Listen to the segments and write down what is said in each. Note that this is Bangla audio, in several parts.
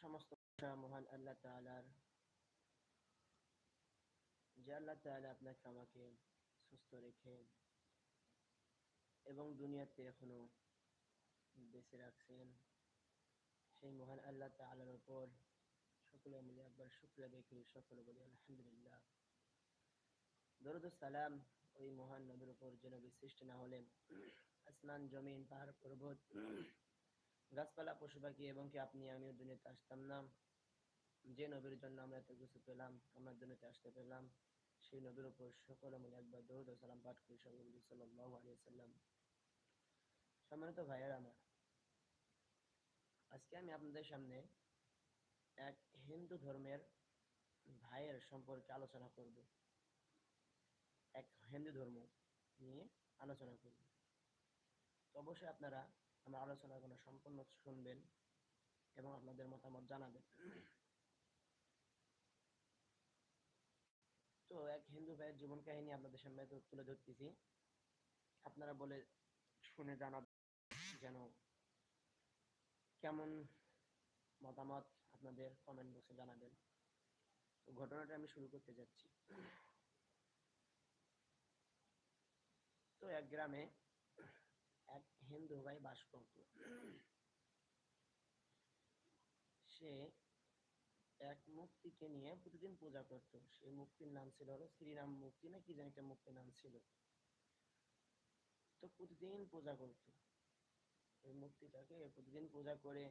সমস্ত মহান আল্লাহ তাআলার। যে আল্লাহ তাআলা আপনাকে আমাকে সুস্থ রেখে এবং দুনিয়াতে এখনও বেঁচে রাখছেন, সেই মহান আল্লাহ তাআলার উপর সকলে মিলে একবার শুক্রিয়া দেখি সকলে বলি, আলহামদুলিল্লাহ। দরুদ সালাম ওই মহান নবীর উপর যে নবী সৃষ্টি না হলেন। আসমান, জমিন, পাহাড়, পর্বত গাছপালা পশু পাখি এবং কি আপনি আমিও দুনিয়াতে আসতাম না। যে নবীর জন্য আমরা এত কিছু পেলাম, আমরা দুনিয়াতে আসতে পেলাম, সেই নবীর উপর সকলে মিলে একবার ও সালাম পাঠ করি সকলে বলি সাল্লাল্লাহু আলাইহি সাল্লাম সম্মানিত ভাইয়ের আমার, আজকে আমি আপনাদের সামনে এক হিন্দু ধর্মের ভাইয়ের সম্পর্কে আলোচনা করব। এক হিন্দু ধর্ম নিয়ে আলোচনা করব। অবশ্যই আপনারা আমার আলোচনাগুলো সম্পূর্ণ শুনবেন এবং আপনাদের মতামত জানাবেন। তো এক হিন্দু ভাইয়ের জীবন কাহিনী আপনাদের সামনে তুলে ধরতেছি। আপনারা বলে শুনে জানাবেন যেন কেমন মতামত আপনাদের কমেন্ট বক্সে জানাবেন। তো ঘটনাটা আমি শুরু করতে যাচ্ছি। তো এক গ্রামে এক হিন্দু ভাই বাস করত। সে এক মূর্তিকে নিয়ে প্রতিদিন পূজা করত। সেই মূর্তির নাম ছিল হলো শ্রীরাম মূর্তি না কি জানি একটা মূর্তির নাম ছিল। তো প্রতিদিন পূজা করত। ওই মূর্তিটাকে প্রতিদিন পূজা করে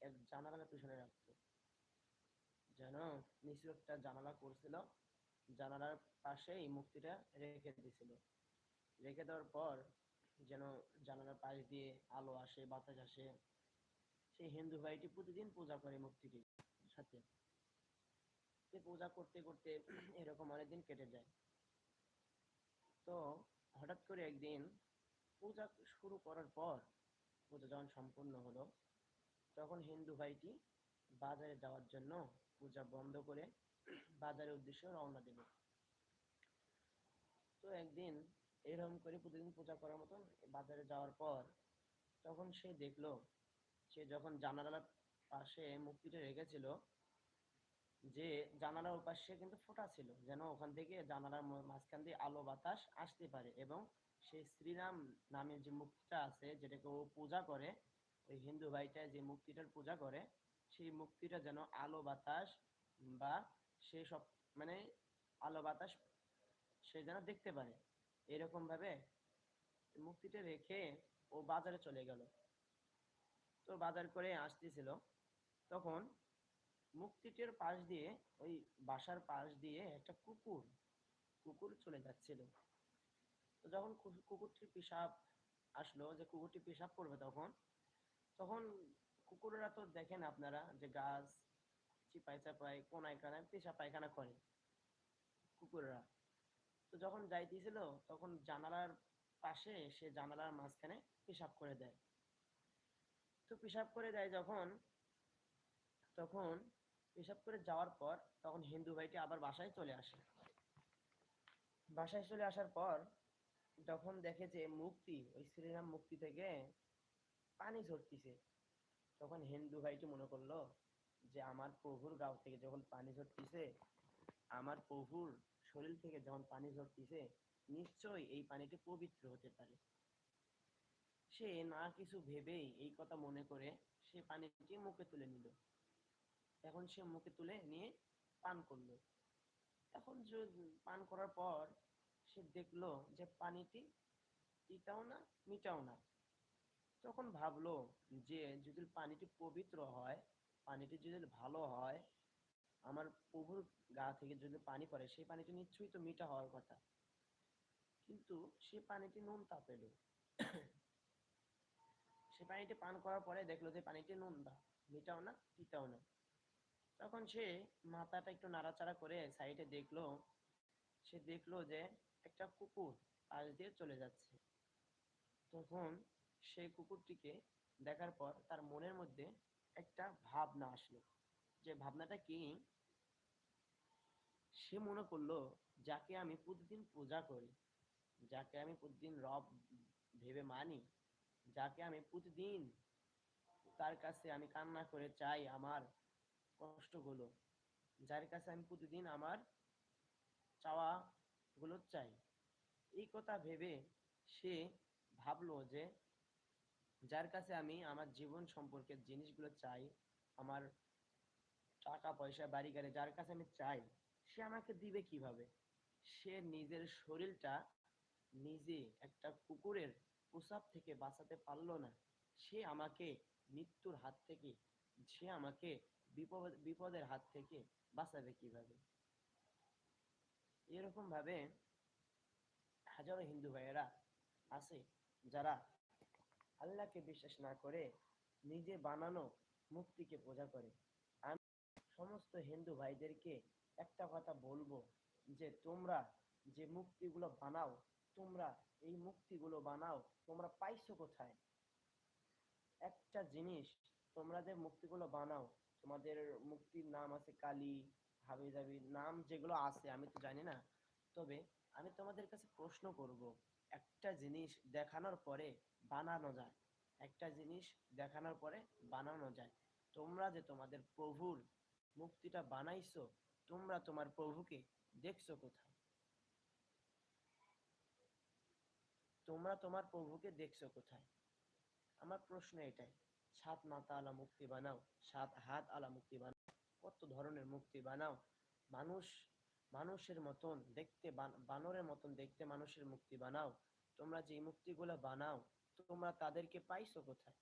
এক জানালার পিছনে রাখতো। যেন নিচু একটা জানালা করছিল, জানালার পাশে এই মূর্তিটা রেখে দিয়েছিল রেখে দেওয়ার পর যেন জানালার পাশ দিয়ে আলো আসে, বাতাস আসে। সেই হিন্দু ভাইটি প্রতিদিন পূজা করে মূর্তিটির সাথে। পূজা করতে করতে এরকম অনেকদিন কেটে যায়। তো হঠাৎ করে একদিন পূজা শুরু করার পর পূজা যখন সম্পূর্ণ হলো, তখন হিন্দু ভাইটি বাজারে যাওয়ার জন্য পূজা বন্ধ করে বাজারের উদ্দেশ্যে রওনা দিল। তো একদিন এরকম করে প্রতিদিন পূজা করার মতন বাজারে যাওয়ার পর তখন সে দেখল, সে যখন জানালার পাশে মূর্তিটা রেখেছিল, যে জানালার পাশে কিন্তু ফোঁটা ছিল, যেন ওখান থেকে জানালার মাঝখান দিয়ে আলো বাতাস আসতে পারে এবং সেই শ্রীরাম নামের যে মূর্তিটা আছে, যেটাকে ও পূজা করে, ওই হিন্দু ভাইটা যে মুক্তিটার পূজা করে, সেই মূর্তিটা যেন আলো বাতাস বা সে সব মানে আলো বাতাস সে যেন দেখতে পারে। এরকম ভাবে মূর্তিটা রেখে ও বাজারে চলে গেল। তো বাজার করে আসতেছিল। তখন মূর্তিটির পাশ দিয়ে, ওই বাসার পাশ দিয়ে একটা কুকুর কুকুর চলে যাচ্ছিল। তো যখন কুকুরটির পেশাব আসলো, যে কুকুরটি পেশাব করবে তখন তখন কুকুরেরা তো দেখেন আপনারা যে গাছ চিপাই চাপাই কোনায় কানায় পেশাব পায়খানা করে কুকুররা। তো যখন যাইতেছিল তখন জানালার পাশে সে জানালার মাঝখানে পেশাব করে দেয়। তো পেশাব করে দেয় যখন, তখন পেশাব করে যাওয়ার পর তখন হিন্দু ভাইটি আবার বাসায় চলে আসে। বাসায় চলে আসার পর যখন দেখে যে মুক্তি, ওই শ্রীরাম মুক্তি থেকে পানি ঝরতিছে, তখন হিন্দু ভাইটি মনে করল যে, আমার প্রভুর গাও থেকে যখন পানি ঝরতিছে, আমার প্রভুর শরীর থেকে যখন পানি ঝরতিছে, নিশ্চয়ই এই পানিটি পবিত্র হতে পারে। সে না কিছু ভেবেই এই কথা মনে করে সে পানিটি মুখে তুলে নিল। এখন সে মুখে তুলে নিয়ে পান করল। এখন পান করার পর সে দেখল যে পানিটি তিতাও না, মিটাও না। তখন ভাবলো যে যদি পানিটি পবিত্র হয়, পানিটি যদি ভালো হয় আমার প্রভুর গা থেকে যদি পানি পড়ে, সেই পানিটি নিশ্চয়ই তো মিঠা হওয়ার কথা। কিন্তু সে পানিটি নুনতা পেল সে পানিটি পান করার পরে দেখল যে পানিটি নুনতা মিটাও না, তিতাও না। তখন সে মাথাটা একটু নাড়াচাড়া করে সাইডে দেখল, সে দেখল যে একটা কুকুর পাশ দিয়ে চলে যাচ্ছে। তখন সেই কুকুরটিকে দেখার পর তার মনের মধ্যে একটা ভাবনা আসলো। যে ভাবনাটা কি? সে মনে করল, যাকে আমি প্রতিদিন পূজা করি, যাকে আমি প্রতিদিন রব ভেবে মানি, যাকে আমি প্রতিদিন তার কাছে আমি কান্না করে চাই আমার কষ্টগুলো, যার কাছে আমি প্রতিদিন আমার চাওয়া গুলো চাই। এই কথা ভেবে সে ভাবলো যে, যার কাছে আমি আমার জীবন সম্পর্কে জিনিসগুলো চাই, আমার টাকা পয়সা বাড়ি গাড়ি যার কাছে আমি চাই, সে আমাকে দিবে কীভাবে? সে নিজের শরীরটা নিজে একটা কুকুরের প্রসাব থেকে বাঁচাতে পারল না। সে আমাকে মৃত্যুর হাত থেকে, সে আমাকে বিপদ, বিপদের হাত থেকে বাঁচাবে কীভাবে? এরকম ভাবে হাজারো হিন্দু ভাইয়েরা আছে যারা আল্লাহকে বিশ্বাস না করে নিজে বানানো মূর্তিকে পূজা করে। সমস্ত হিন্দু ভাইদেরকে একটা কথা বলব যে তোমরা যে মূর্তিগুলো বানাও, তোমরা এই মূর্তিগুলো বানাও, তোমরা পাইছো কোথায়? একটা জিনিস, তোমরা যে মূর্তিগুলো বানাও, তোমাদের মূর্তির নাম আছে কালী হাবি জাবি নাম যেগুলো আছে, আমি তো জানি না। তবে আমি তোমাদের কাছে প্রশ্ন করব, একটা জিনিস দেখানোর পরে বানানো যায়। একটা জিনিস দেখানোর পরে বানানো যায়। তোমরা যে তোমাদের প্রভুর মূর্তিটা বানাইছো, তোমরা তোমার প্রভুকে দেখছ কোথায়? তোমরা তোমার প্রভুকে দেখছ কোথায়? আমার প্রশ্ন এটাই, সাত মাথা আলা মুক্তি বানাও, সাত হাত আলা মুক্তি বানাও, কত ধরনের মুক্তি বানাও? মানুষ, মানুষের মতন দেখতে বানরের মতন দেখতে মানুষের মুক্তি বানাও। তোমরা যে মুক্তিগুলো বানাও, তোমরা তাদেরকে পাইছো কোথায়?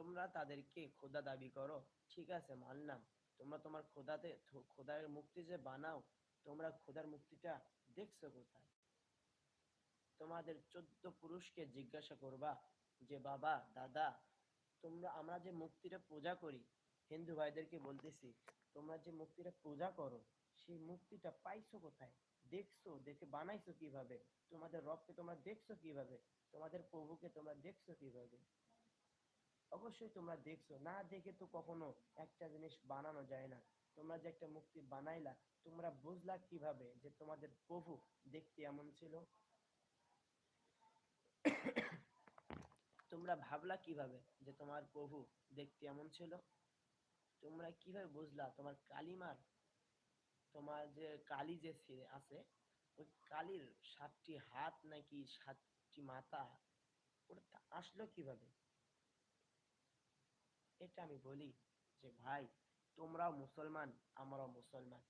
তোমরা তাদেরকে খোদা দাবি করো। ঠিক আছে, মানলাম। তোমরা তোমার খোদাতে, খোদার মুক্তি যে বানাও, তোমরা খোদার মুক্তিটা দেখছ কোথায়? তোমাদের চোদ্দ পুরুষকে জিজ্ঞাসা করবা যে, বাবা, দাদা, তোমরা, আমরা যে মুক্তিটা পূজা করি। হিন্দু ভাইদেরকে বলতেছি, তোমরা যে মুক্তিটা পূজা করো, সেই মুক্তিটা পাইছো কোথায়? দেখছ, দেখে বানাইছো কীভাবে? তোমাদের রবকে তোমরা দেখছ কীভাবে? তোমাদের প্রভুকে তোমরা দেখছ কীভাবে? অবশ্যই তোমরা দেখছ। না দেখে তো কখনো একটা জিনিস বানানো যায় না। তোমরা যে একটা মুক্তি বানাইলা, তোমরা বুঝলা কীভাবে যে তোমাদের প্রভু দেখতে এমন ছিল? তোমরা ভাবলা কীভাবে যে তোমার প্রভু দেখতে এমন ছিল? তোমরা কীভাবে বুঝলা তোমার কালিমার, তোমার যে কালি যে আছে, ওই কালির সাতটি হাত নাকি সাতটি মাথা, ওটা আসলো কীভাবে? এটা আমি বলি যে, ভাই, তোমরাও মুসলমান, আমরাও মুসলমান।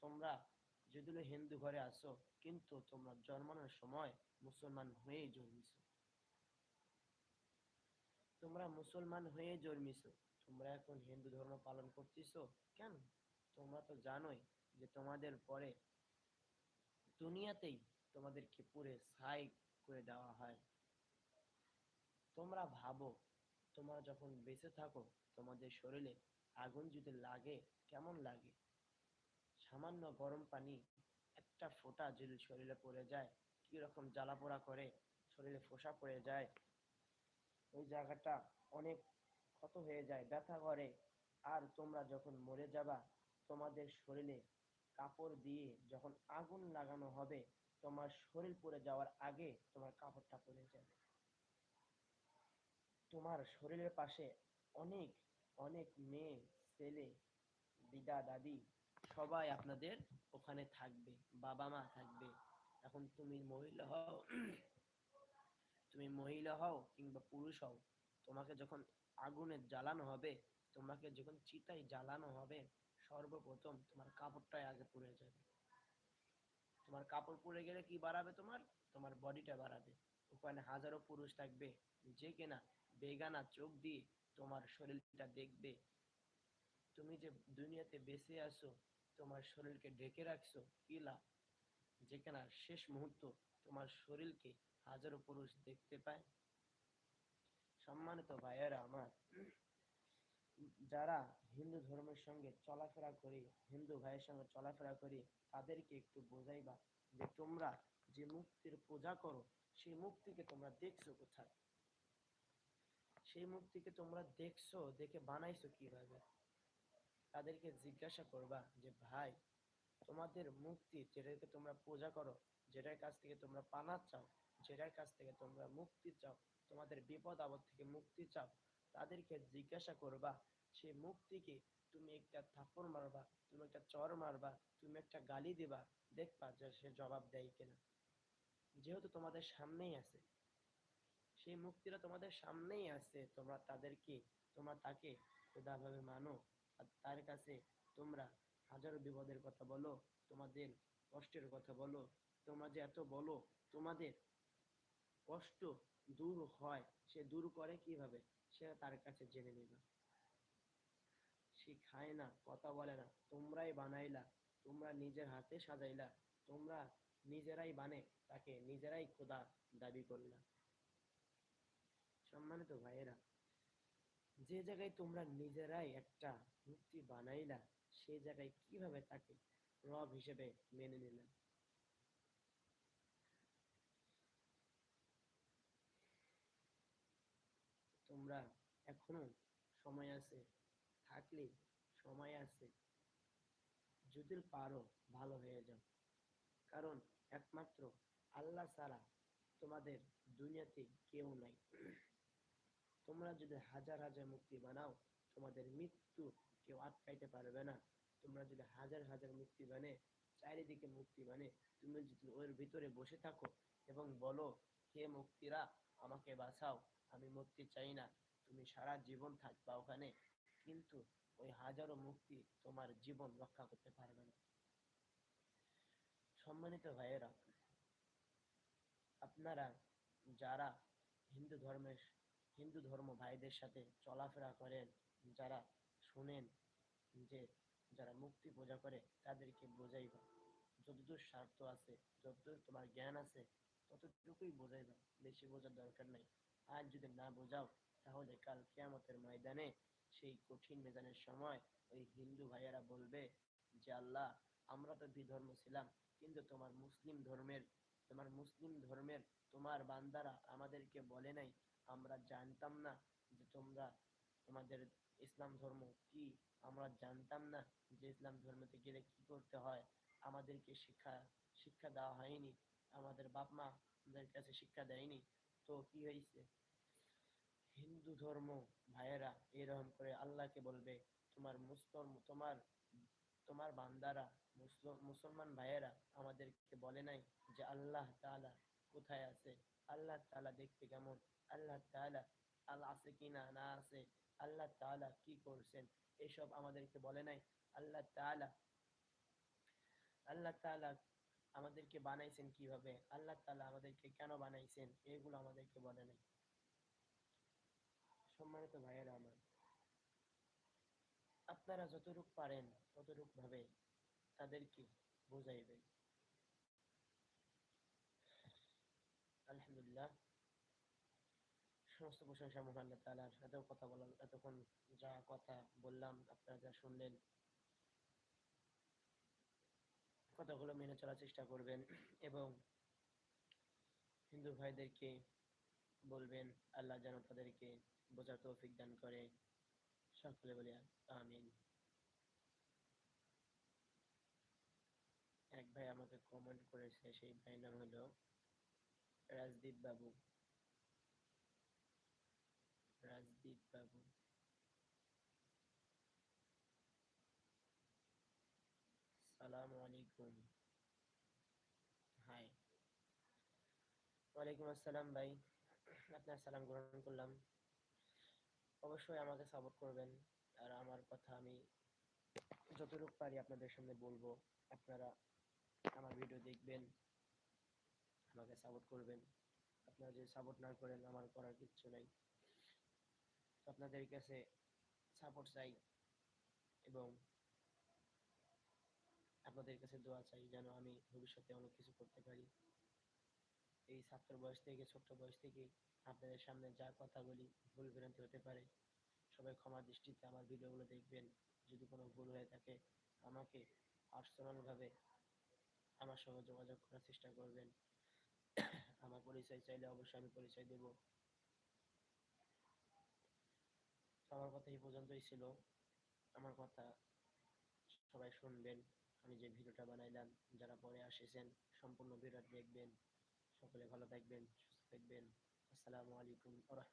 তোমরা যদিও হিন্দু ঘরে আসো কিন্তু তোমরা জন্মানোর সময় মুসলমান হয়ে জন্মিছো। তোমরা মুসলমান হয়ে জন্মিছো। তোমরা এখন হিন্দু ধর্ম পালন করতেছো কেন? তোমরা তো জানোই যে তোমাদের পরে দুনিয়াতেই তোমাদেরকে পুরে ছাই করে দেওয়া হয়। তোমরা ভাবো তোমরা যখন বেঁচে থাকো, তোমাদের শরীরে আগুন যদি লাগে, কেমন লাগে? সামান্য গরম পানি, একটা ফোঁটা যদি শরীরে পড়ে যায়, কি রকম জ্বালা পোড়া করে শরীরে ফোসা পড়ে যায়? ওই জায়গাটা অনেক ক্ষত হয়ে যায়, ব্যথা করে। আর তোমরা যখন মরে যাবা, তোমাদের শরীরে কাপড় দিয়ে যখন আগুন লাগানো হবে, তোমার শরীর পড়ে যাওয়ার আগে তোমার কাপড়টা পড়ে যাবে। তোমার শরীরের পাশে অনেক অনেক মেয়ে, ছেলে দিদা দাদি সবাই আপনাদের ওখানে থাকবে, বাবা মা থাকবে। এখন তুমি মহিলা হও, তুমি মহিলা হও কিংবা পুরুষ হও, তোমাকে যখন আগুনে জ্বালানো হবে, তোমাকে যখন চিতায় জ্বালানো হবে, সর্বপ্রথম তোমার কাপড়টাই আগে পুড়ে যাবে। তোমার কাপড় পুড়ে গেলে কি বাড়াবে তোমার? তোমার বডিটা বাড়াবে। ওখানে হাজারো পুরুষ থাকবে, যে কিনা বেগানা চোখ দিয়ে তোমার শরীরটা দেখবে। তুমি যে দুনিয়াতে বেঁচে আছো, তোমার শরীরকে ঢেকে রাখছো, কি যেখানে শেষ মুহূর্ত তোমার শরীরকে হাজারো পুরুষ দেখতে পায়। সম্মানিত ভাইয়েরা আমার, যারা হিন্দু ধর্মের সঙ্গে চলাফেরা করি, হিন্দু ভাইয়ের সঙ্গে চলাফেরা করি, তাদেরকে একটু বোঝাইবা যে তোমরা যে মুক্তির পূজা করো, সেই মুক্তিকে তোমরা দেখছ কোথায়? সেই মুক্তিকে তোমরা দেখছ, দেখে বানাইছো কীভাবে? তাদেরকে জিজ্ঞাসা করবা যে, ভাই, তোমাদের মুক্তি যেটাকে তোমরা পূজা করো, যেটার কাছ থেকে তোমরা পানা চাও, যেটার কাছ থেকে তোমরা মুক্তি চাও, তোমাদের বিপদ আপদ থেকে মুক্তি চাও, তাদেরকে জিজ্ঞাসা করবা, সে মুক্তিকে তুমি একটা থাপ্পড় মারবা, তুমি একটা চর মারবা, তুমি একটা গালি দিবা, দেখবা যে সে জবাব দেয় কিনা? যেহেতু তোমাদের সামনেই আছে সেই মুক্তিটা তোমাদের সামনেই আছে। তোমরা তাদেরকে, তোমরা তাকে খোদাভাবে মানো। আর তার কাছে তোমরা হাজারো বিপদের কথা বলো, তোমাদের কষ্টের কথা বলো। তোমরা যে এত বলো, তোমাদের কষ্ট দূর হয়, সে দূর করে কীভাবে? সে তার কাছে জেনে নেবে। সে খায় না, কথা বলে না। তোমরাই বানাইলা, তোমরা নিজের হাতে সাজাইলা, তোমরা নিজেরাই বানে, তাকে নিজেরাই খোদা দাবি করলা। সম্মানিত ভাইয়েরা, যে জায়গায় তোমরা নিজেরাই একটা মূর্তি বানাইলা, সেই জায়গায় কীভাবে তাকে রব হিসেবে মেনে নিলেন? তোমরা এখনও সময় আছে, থাকলে সময় আছে, যদি পারো ভালো হয়ে যাও। কারণ একমাত্র আল্লাহ ছাড়া তোমাদের দুনিয়াতে কেউ নাই। তোমরা যদি হাজার হাজার মুক্তি বানাও, তোমাদের মৃত্যু কেউ আটকাইতে পারবে না। তোমরা যদি হাজার হাজার মুক্তি বানে, চারিদিকে মুক্তি বানে, তুমি যদি ওর ভিতরে বসে থাকো এবং বলো, হে মুক্তিরা, আমাকে বাঁচাও, আমি মুক্তি চাই না। তুমি সারা জীবন থাকবা ওখানে। কিন্তু ওই হাজারো মুক্তি তোমার জীবন রক্ষা করতে পারবে না। সম্মানিত ভাইয়েরা, আপনারা যারা হিন্দু ধর্মের হিন্দু ধর্ম ভাইদের সাথে চলাফেরা করেন, যারা শুনেন যে, যারা মুক্তি পূজা করে, তাদেরকে বোঝাইবা যতদূর স্বার্থ আছে, যতদূর তোমার জ্ঞান আছে, ততটুকুই বোঝাইবা বেশি বোঝার দরকার নাই। আজ যদি না বোঝাও, তাহলে কাল কেয়ামতের ময়দানে সেই কঠিন মেজানের সময় ওই হিন্দু ভাইয়েরা বলবে যে, আল্লাহ, আমরা তো বিধর্ম ছিলাম, কিন্তু তোমার মুসলিম ধর্মের, তোমার মুসলিম ধর্মের তোমার বান্দারা আমাদেরকে বলে নাই আমরা জানতাম না যে তোমরা তোমাদের ইসলাম ধর্ম কি? আমরা জানতাম না যে ইসলাম ধর্মতে গেলে কি করতে হয়? আমাদেরকে শিক্ষা শিক্ষা দেওয়া হয়নি। আমাদের বাপ মা আমাদের কাছে শিক্ষা দেয়নি। তো কি হয়েছে? হিন্দু ধর্ম ভাইয়েরা এরকম করে আল্লাহকে বলবে, তোমার মুসলম তোমার তোমার বান্দারা মুসলমান ভাইয়েরা আমাদেরকে বলে নাই যে আল্লাহ তাআলা কোথায় আছে? আল্লাহ তাআলা দেখতে কেমন? আল্লাহ তাআলা আল্লাহ আছে কি না না আছে আল্লাহ তাআলা কি করছেন? এসব আমাদেরকে বলে নাই। আল্লাহ তাআলা আল্লাহ তাআলা আমাদেরকে বানাইছেন কীভাবে? আল্লাহ তাআলা আমাদেরকে কেন বানাইছেন? এগুলো আমাদেরকে বলে নাই। সম্মানিত ভাইয়েরা আমার, আপনারা যতটুক পারেন ততটুক ভাবে তাদেরকে বুঝাইবেন। আলহামদুলিল্লাহ। সমস্ত প্রশংসা মহান তাআলার এত কথা বলার এতক্ষণ যা কথা বললাম, আপনারা যা শুনলেন, কথাগুলো মেনে চলার চেষ্টা করবেন এবং হিন্দু ভাইদেরকে বলবেন, আল্লাহ যেন তাদেরকে বোঝার তৌফিক দান করে। সকলে বলি আমিন। এক ভাই আমাকে কমেন্ট করেছে, সেই ভাইয়ের নাম হলো রাজদীপ বাবু রাজদীপ বাবু সালাম আলাইকুম হাই ওয়ালাইকুম আসসালাম ভাই আপনার সালাম গ্রহণ করলাম অবশ্যই আমাকে সাপোর্ট করবেন আর আমার কথা আমি যতটুকু পারি আপনাদের সামনে বলব আপনারা আমার ভিডিও দেখবেন আমাকে সাপোর্ট করবেন। আপনারা যদি সাপোর্ট না করেন, আমার করার নাই। আপনাদের কাছে সাপোর্ট চাই এবং আপনাদের কাছে দোয়া চাই যেন আমি ভবিষ্যতে অনেক কিছু করতে পারি। এই ছাত্র বয়স থেকে, ছোট্ট বয়স থেকে আপনাদের সামনে যা কথা বলি ভুল ভ্রান্তি হতে পারে। সবাই ক্ষমা দৃষ্টিতে আমার ভিডিওগুলো দেখবেন। যদি কোনো ভুল হয়ে থাকে, আমাকে পার্সোনাল ভাবে আমার সঙ্গে যোগাযোগ করার চেষ্টা করবেন। আমার পরিচয় চাইলে অবশ্যই আমি পরিচয় দেব। আমার কথা এই পর্যন্তই ছিল। আমার কথা সবাই শুনবেন। আমি যে ভিডিওটা বানাইলাম, যারা পরে আসেছেন, সম্পূর্ণ ভিডিওটা দেখবেন। সকলে ভালো থাকবেন, সুস্থ থাকবেন। আসসালামু আলাইকুম ওয়া